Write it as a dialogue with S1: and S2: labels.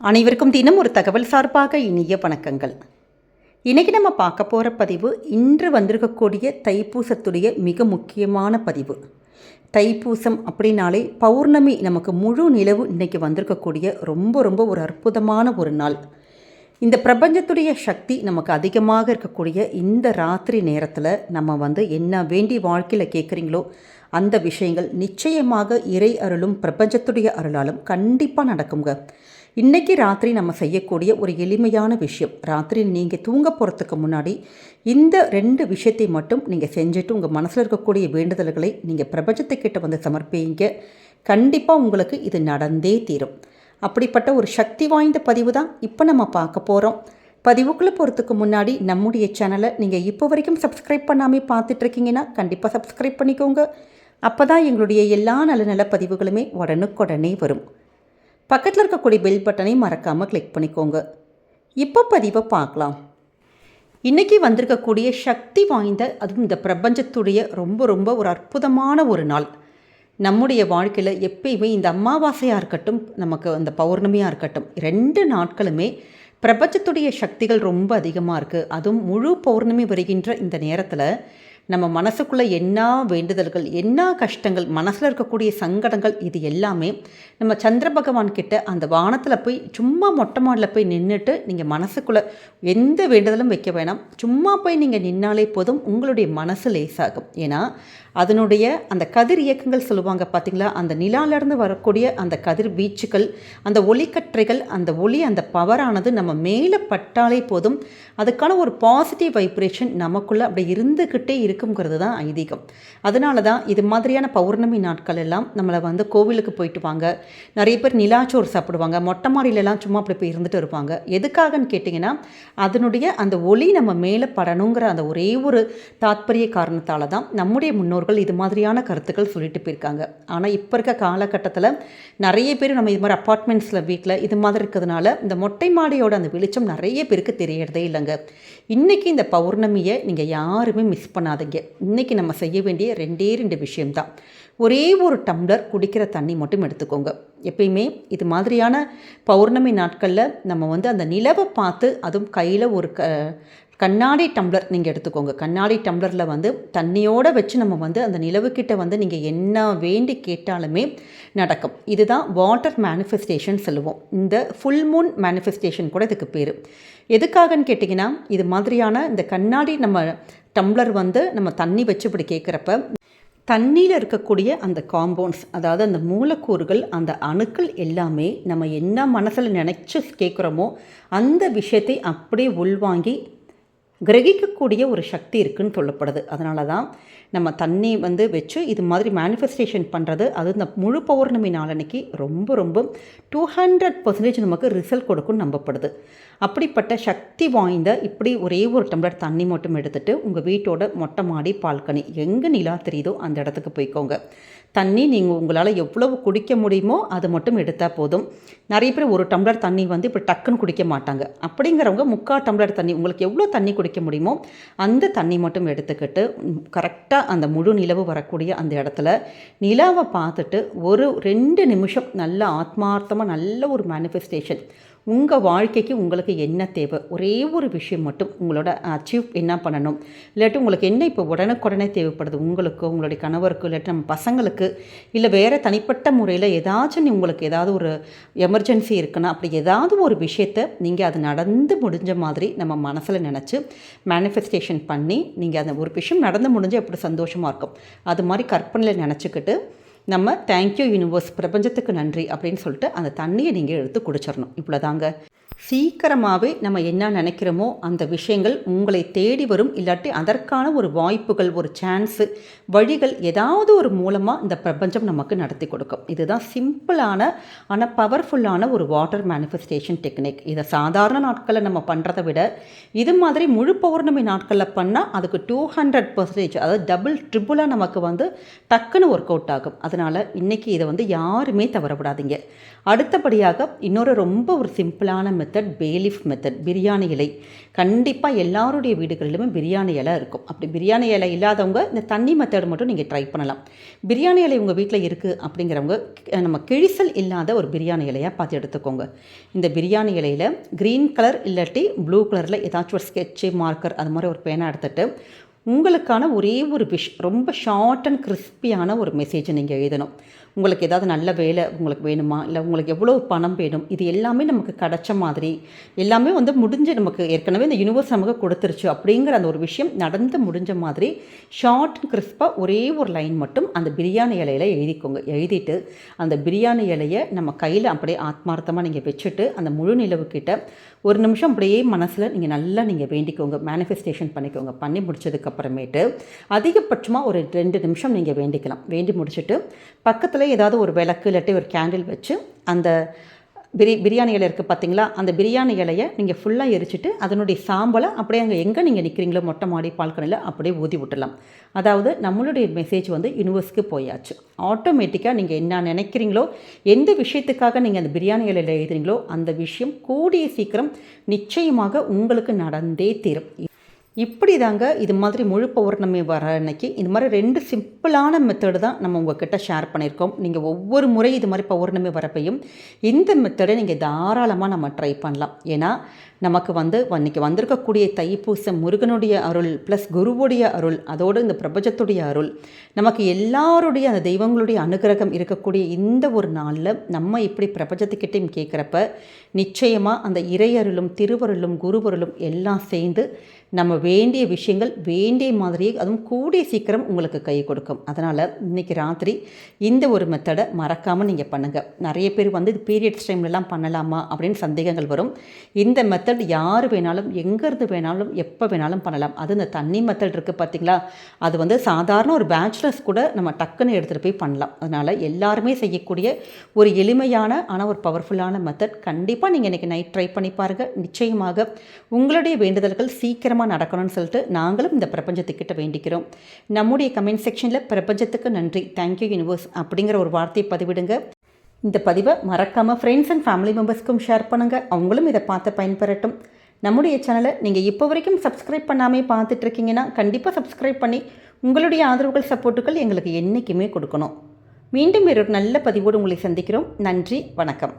S1: அனைவருக்கும் தினம் ஒரு தகவல் சார்பாக இனிய வணக்கங்கள். இன்றைக்கி நம்ம பார்க்க போகிற பதிவு இன்று வந்திருக்கக்கூடிய தைப்பூசத்துடைய மிக முக்கியமான பதிவு. தைப்பூசம் அப்படின்னாலே பௌர்ணமி நமக்கு முழு நிலவு இன்றைக்கி வந்திருக்கக்கூடிய ரொம்ப ரொம்ப ஒரு அற்புதமான ஒரு நாள். இந்த பிரபஞ்சத்துடைய சக்தி நமக்கு அதிகமாக இருக்கக்கூடிய இந்த ராத்திரி நேரத்தில் நம்ம வந்து என்ன வேண்டி வாழ்க்கையில் கேட்குறீங்களோ அந்த விஷயங்கள் நிச்சயமாக இறை அருளும் பிரபஞ்சத்துடைய அருளாலும் கண்டிப்பாக நடக்குங்க இன்றைக்கி ராத்திரி நம்ம செய்யக்கூடிய ஒரு எளிமையான விஷயம் ராத்திரி நீங்கள் தூங்க போகிறதுக்கு முன்னாடி இந்த ரெண்டு விஷயத்தை மட்டும் நீங்கள் செஞ்சுட்டு உங்கள் மனசில் இருக்கக்கூடிய வேண்டுதல்களை நீங்கள் பிரபஞ்சத்துக்கிட்ட வந்து சமர்ப்பிங்க. கண்டிப்பாக உங்களுக்கு இது நடந்தே தீரும். அப்படிப்பட்ட ஒரு சக்தி வாய்ந்த பதிவு தான் இப்போ நம்ம பார்க்க போகிறோம் பதிவுக்குள்ளே போகிறதுக்கு முன்னாடி நம்முடைய சேனலை நீங்கள் இப்போ வரைக்கும் சப்ஸ்கிரைப் பண்ணாமல் பார்த்துட்ருக்கீங்கன்னா கண்டிப்பாக சப்ஸ்கிரைப் பண்ணிக்கோங்க. அப்போ தான் எங்களுடைய எல்லா நல்ல நல்ல பதிவுகளுமே உடனுக்குடனே வரும். பக்கத்தில் இருக்கக்கூடிய பெல் பட்டனை மறக்காமல் கிளிக் பண்ணிக்கோங்க. இப்போ பதிவை பார்க்கலாம். இன்றைக்கி வந்திருக்கக்கூடிய சக்தி வாய்ந்த அதுவும் இந்த பிரபஞ்சத்துடைய ரொம்ப ரொம்ப ஒரு அற்புதமான ஒரு நாள். நம்முடைய வாழ்க்கையில் எப்பயுமே இந்த அமாவாசையாக இருக்கட்டும் நமக்கு அந்த பௌர்ணமியாக இருக்கட்டும் ரெண்டு நாட்களுமே பிரபஞ்சத்துடைய சக்திகள் ரொம்ப அதிகமாக இருக்குது அதுவும் முழு பௌர்ணமி வருகின்ற இந்த நேரத்தில் நம்ம மனசுக்குள்ளே என்ன வேண்டுதல்கள் என்ன கஷ்டங்கள் மனசில் இருக்கக்கூடிய சங்கடங்கள் இது எல்லாமே நம்ம சந்திர பகவான் கிட்ட அந்த வானத்தில் போய் சும்மா மொட்டை மாடில் போய் நின்றுட்டு நீங்கள் மனசுக்குள்ளே எந்த வேண்டுதலும் வைக்க வேணாம். சும்மா போய் நீங்கள் நின்னாலே போதும் உங்களுடைய மனசு லேசாகும். ஏன்னா அதனுடைய அந்த கதிர் இயக்கங்கள் சொல்லுவாங்க பார்த்தீங்களா அந்த நிலாலேருந்து வரக்கூடிய அந்த கதிர் வீச்சுக்கள் அந்த ஒளிக்கற்றைகள் அந்த ஒளி அந்த பவரானது நம்ம மேலே பட்டாலே போதும். அதுக்கான ஒரு பாசிட்டிவ் வைப்ரேஷன் நமக்குள்ளே அப்படி இருந்துக்கிட்டே இருக்குங்கிறது தான் ஐதீகம். அதனால தான் இது மாதிரியான பௌர்ணமி நாட்கள் எல்லாம் நம்மளை வந்து கோவிலுக்கு போயிட்டு வாங்க. நிறைய பேர் நிலாச்சோறு சாப்பிடுவாங்க. மொட்டை மாடியிலலாம் சும்மா அப்படி போய் இருந்துட்டு இருப்பாங்க. எதுக்காகன்னு கேட்டிங்கன்னா அதனுடைய அந்த ஒளி நம்ம மேலே படணுங்கிற அந்த ஒரே ஒரு தாத்பரிய காரணத்தால் தான் நம்முடைய முன்னோர்கள் இது மாதிரியான கருத்துக்கள் சொல்லிட்டு போயிருக்காங்க. ஆனால் இப்போ இருக்க காலகட்டத்தில் நிறைய பேர் நம்ம இது மாதிரி அப்பார்ட்மெண்ட்ஸில் வீட்டில் இது மாதிரி இருக்கிறதுனால இந்த மொட்டை மாடியோட அந்த வெளிச்சம் நிறைய பேருக்கு தெரியறதே இல்லைங்க. இன்றைக்கி இந்த பௌர்ணமியை நீங்கள் யாருமே மிஸ் பண்ணாதீங்க. இன்றைக்கி நம்ம செய்ய வேண்டிய ரெண்டே ரெண்டு விஷயம்தான். ஒரே ஒரு டம்ளர் குடிக்கிற தண்ணி மட்டும் எடுத்துக்கோங்க. எப்பயுமே இது மாதிரியான பௌர்ணமி நாட்களில் நம்ம வந்து அந்த நிலவை பார்த்து அதுவும் கையில் ஒரு க கண்ணாடி டம்ளர் நீங்கள் எடுத்துக்கோங்க. கண்ணாடி டம்ளரில் வந்து தண்ணியோடு வச்சு நம்ம வந்து அந்த நிலவுக்கிட்ட வந்து நீங்கள் என்ன வேண்டி கேட்டாலுமே நடக்கும். இதுதான் வாட்டர் மேனிஃபெஸ்டேஷன் சொல்லுவோம். இந்த ஃபுல் மூன் மேனிஃபெஸ்டேஷன் கூட இதுக்கு பேர். எதுக்காகன்னு கேட்டிங்கன்னா இது மாதிரியான இந்த கண்ணாடி நம்ம டம்ளர் வந்து நம்ம தண்ணி வச்சு இப்படி கேட்குறப்ப தண்ணியில் இருக்கக்கூடிய அந்த காம்பவுண்ட்ஸ் அதாவது அந்த மூலக்கூறுகள் அந்த அணுக்கள் எல்லாமே நம்ம என்ன மனசில் நினச்சி கேட்குறோமோ அந்த விஷயத்தை அப்படியே உள்வாங்கி கிரகிக்கக்கூடிய ஒரு சக்தி இருக்குன்னு சொல்லப்படுது. அதனால தான் நம்ம தண்ணி வந்து வச்சு இது மாதிரி மேனிஃபெஸ்டேஷன் பண்ணுறது அது இந்த முழு பௌர்ணமி நாளன்னைக்கு ரொம்ப ரொம்ப டூ ஹண்ட்ரட் பர்சன்டேஜ் நமக்கு ரிசல்ட் கொடுக்கும்னு நம்பப்படுது. அப்படிப்பட்ட சக்தி வாய்ந்த இப்படி ஒரே ஒரு டம்ளர் தண்ணி மட்டும் எடுத்துகிட்டு உங்கள் வீட்டோட மொட்டை மாடி பால்கனி எங்கே நிலா தெரியுதோ அந்த இடத்துக்கு போய்க்கோங்க. தண்ணி நீங்கள் உங்களால் எவ்வளவு குடிக்க முடியுமோ அது மட்டும் எடுத்தால் போதும். நிறைய பேர் ஒரு டம்ளர் தண்ணி வந்து இப்போ டக்குன்னு குடிக்க மாட்டாங்க. அப்படிங்கிறவங்க முக்கால் டம்ளர் தண்ணி உங்களுக்கு எவ்வளோ தண்ணி குடிக்க முடியுமோ அந்த தண்ணி மட்டும் எடுத்துக்கிட்டு கரெக்டாக அந்த முழு நிலவு வரக்கூடிய அந்த இடத்துல நிலாவை பார்த்துட்டு ஒரு ரெண்டு நிமிஷம் நல்ல ஆத்மார்த்தமாக நல்ல ஒரு மேனிஃபெஸ்டேஷன் உங்கள் வாழ்க்கைக்கு உங்களுக்கு என்ன தேவை? ஒரே ஒரு விஷயம் மட்டும் உங்களோட அச்சீவ் என்ன பண்ணணும்? இல்லாட்டி உங்களுக்கு என்ன இப்போ உடனுக்குடனே தேவைப்படுது? உங்களுக்கு உங்களுடைய கணவருக்கு இல்லாட்டி நம்ம பசங்களுக்கு இல்லை வேறு தனிப்பட்ட முறையில் ஏதாச்சும் உங்களுக்கு ஏதாவது ஒரு எமர்ஜென்சி இருக்குன்னா அப்படி ஏதாவது ஒரு விஷயத்தை நீங்கள் அது நடந்து முடிஞ்ச மாதிரி நம்ம மனசில் நினச்சி மேனிஃபெஸ்டேஷன் பண்ணி நீங்கள் அந்த ஒரு விஷயம் நடந்து முடிஞ்சு எப்படி சந்தோஷமாக இருக்கும். அது மாதிரி கற்பனையில் நினச்சிக்கிட்டு நம்ம தேங்க்யூ யூனிவர்ஸ் பிரபஞ்சத்துக்கு நன்றி அப்படின்னு சொல்லிட்டு அந்த தண்ணியை நீங்கள் எடுத்து குடிச்சிடணும் இவ்வளோதாங்க சீக்கிரமாகவே நம்ம என்ன நினைக்கிறோமோ அந்த விஷயங்கள் உங்களை தேடி வரும். இல்லாட்டி அதற்கான ஒரு வாய்ப்புகள் ஒரு சான்ஸு வழிகள் ஏதாவது ஒரு மூலமாக இந்த பிரபஞ்சம் நமக்கு நடத்தி கொடுக்கும். இதுதான் சிம்பிளான ஆனால் பவர்ஃபுல்லான ஒரு வாட்டர் மேனிஃபெஸ்டேஷன் டெக்னிக் இதை சாதாரண நாட்களில் நம்ம பண்ணுறதை விட இது மாதிரி முழு பௌர்ணமி நாட்களில் பண்ணால் அதுக்கு டூ ஹண்ட்ரட் பர்சன்டேஜ் அதாவது டபுள் ட்ரிபிளாக நமக்கு வந்து டக்குன்னு ஒர்க் அவுட் ஆகும். அதனால் இன்றைக்கி இதை வந்து யாருமே தவற விடாதீங்க அடுத்தபடியாக இன்னொரு ரொம்ப ஒரு சிம்பிளான மெத்தட் பேலிஃப் மெத்தட் பிரியாணி இலை. கண்டிப்பாக எல்லாருடைய வீடுகளிலுமே பிரியாணி இலை இருக்கும். அப்படி பிரியாணி இலை இல்லாதவங்க இந்த தண்ணி மெத்தட் மட்டும் நீங்கள் ட்ரை பண்ணலாம். பிரியாணி இலை உங்கள் வீட்டில் இருக்குது அப்படிங்கிறவங்க நம்ம கிழிசல் இல்லாத ஒரு பிரியாணி இலையாக பார்த்து எடுத்துக்கோங்க. இந்த பிரியாணி இலையில் க்ரீன் கலர் இல்லாட்டி ப்ளூ கலரில் ஏதாச்சும் ஒரு ஸ்கெட்சு மார்க்கர் அது மாதிரி ஒரு பேனா எடுத்துகிட்டு உங்களுக்கான ஒரே ஒரு விஷ் ரொம்ப ஷார்ட் அண்ட் கிறிஸ்பியான ஒரு மெசேஜை நீங்கள் எழுதணும். உங்களுக்கு ஏதாவது நல்ல வேலை உங்களுக்கு வேணுமா? இல்லை உங்களுக்கு எவ்வளோ பணம் வேணும்? இது எல்லாமே நமக்கு கிடைச்ச மாதிரி எல்லாமே வந்து முடிஞ்சு நமக்கு ஏற்கனவே இந்த யூனிவர்ஸ் நமக்கு கொடுத்துருச்சு அப்படிங்கிற அந்த ஒரு விஷயம் நடந்து முடிஞ்ச மாதிரி ஷார்ட் அண்ட் கிறிஸ்பாக ஒரே ஒரு லைன் மட்டும் அந்த பிரியாணி இலையில எழுதிக்கோங்க. எழுதிட்டு அந்த பிரியாணி இலையை நம்ம கையில் அப்படியே ஆத்மார்த்தமாக நீங்கள் வச்சுட்டு அந்த முழு நிலவுக்கிட்ட ஒரு நிமிஷம் அப்படியே மனசில் நீங்கள் நல்லா நீங்கள் வேண்டிக்கோங்க. மேனிஃபெஸ்டேஷன் பண்ணிக்கோங்க. பண்ணி முடிச்சதுக்கப்புறம் அப்புறமேட்டு அதிகபட்சமாக ஒரு ரெண்டு நிமிஷம் நீங்கள் வேண்டிக்கலாம். வேண்டி முடிச்சுட்டு பக்கத்தில் ஏதாவது ஒரு விளக்கு இல்லாட்டி ஒரு கேண்டில் வச்சு அந்த பிரி பிரியாணி இலை இருக்குது பார்த்தீங்களா அந்த பிரியாணி இலையை நீங்கள் ஃபுல்லாக எரிச்சிட்டு அதனுடைய சாம்பலை அப்படியே அங்கே எங்கே நீங்கள் நிற்கிறீங்களோ மொட்டை மாடி பால்கனியில் அப்படியே ஊதி விட்டுடலாம். அதாவது நம்மளுடைய மெசேஜ் வந்து யூனிவர்ஸ்க்கு போயாச்சு. ஆட்டோமேட்டிக்காக நீங்கள் என்ன நினைக்கிறீங்களோ எந்த விஷயத்துக்காக நீங்கள் அந்த பிரியாணி இலையில் எழுதுறீங்களோ அந்த விஷயம் கூடிய சீக்கிரம் நிச்சயமாக உங்களுக்கு நடந்தே தீரும். இப்படி தாங்க இது மாதிரி முழு பௌர்ணமி வர அன்னைக்கு இந்த மாதிரி ரெண்டு சிம்பிளான மெத்தடு தான் நம்ம உங்ககிட்ட ஷேர் பண்ணியிருக்கோம். நீங்கள் ஒவ்வொரு முறை இது மாதிரி பௌர்ணமி வரப்பையும் இந்த மெத்தடை நீங்கள் தாராளமாக நம்ம ட்ரை பண்ணலாம். ஏன்னா நமக்கு வந்து இன்றைக்கி வந்திருக்கக்கூடிய தைப்பூசம் முருகனுடைய அருள் ப்ளஸ் குருவுடைய அருள் அதோடு இந்த பிரபஞ்சத்துடைய அருள் நமக்கு எல்லாருடைய அந்த தெய்வங்களுடைய அனுகிரகம் இருக்கக்கூடிய இந்த ஒரு நாளில் நம்ம இப்படி பிரபஞ்சத்துக்கிட்டையும் கேட்குறப்ப நிச்சயமாக அந்த இறையருளும் திருவருளும் குருவருளும் எல்லாம் சேர்ந்து நம்ம வேண்டிய விஷயங்கள் வேண்டிய மாதிரியே அதுவும் கூடிய சீக்கிரம் உங்களுக்கு கை கொடுக்கும். அதனால் இன்றைக்கி ராத்திரி இந்த ஒரு மெத்தடை மறக்காமல் நீங்கள் பண்ணுங்கள் நிறைய பேர் வந்து இது பீரியட்ஸ் டைம்லலாம் பண்ணலாமா அப்படின்னு சந்தேகங்கள் வரும். இந்த மெத்தட் யார் வேணாலும் எங்கேருந்து வேணாலும் எப்போ வேணாலும் பண்ணலாம். அது இந்த தண்ணி மெத்தட் இருக்குது பார்த்திங்களா அது வந்து சாதாரண ஒரு பேச்சுலர்ஸ் கூட நம்ம டக்குன்னு எடுத்துகிட்டு போய் பண்ணலாம். அதனால் எல்லாருமே செய்யக்கூடிய ஒரு எளிமையான ஆனால் ஒரு பவர்ஃபுல்லான மெத்தட் கண்டிப்பாக நீங்கள் இன்றைக்கி நைட் ட்ரை பண்ணி பாருங்கள் நிச்சயமாக உங்களுடைய வேண்டுதல்கள் சீக்கிரம் சீக்கிரமாக நடக்கணும்னு சொல்லிட்டு நாங்களும் இந்த பிரபஞ்சத்துக்கிட்ட வேண்டிக்கிறோம். நம்முடைய கமெண்ட் செக்ஷனில் பிரபஞ்சத்துக்கு நன்றி. தேங்க்யூ யூனிவர்ஸ் அப்படிங்கிற ஒரு வார்த்தையை பதிவிடுங்க. இந்த பதிவை மறக்காமல் ஃப்ரெண்ட்ஸ் அண்ட் ஃபேமிலி மெம்பர்ஸ்க்கும் ஷேர் பண்ணுங்கள் அவங்களும் இதை பார்த்து பயன்பெறட்டும். நம்முடைய சேனலை நீங்கள் இப்போ வரைக்கும் சப்ஸ்கிரைப் பண்ணாமே பார்த்துட்டு இருக்கீங்கன்னா கண்டிப்பாக சப்ஸ்கிரைப் பண்ணி உங்களுடைய ஆதரவுகள் சப்போர்ட்டுகள் எங்களுக்கு என்றைக்குமே கொடுக்கணும். மீண்டும் ஒரு நல்ல பதிவோடு உங்களை சந்திக்கிறோம். நன்றி வணக்கம்.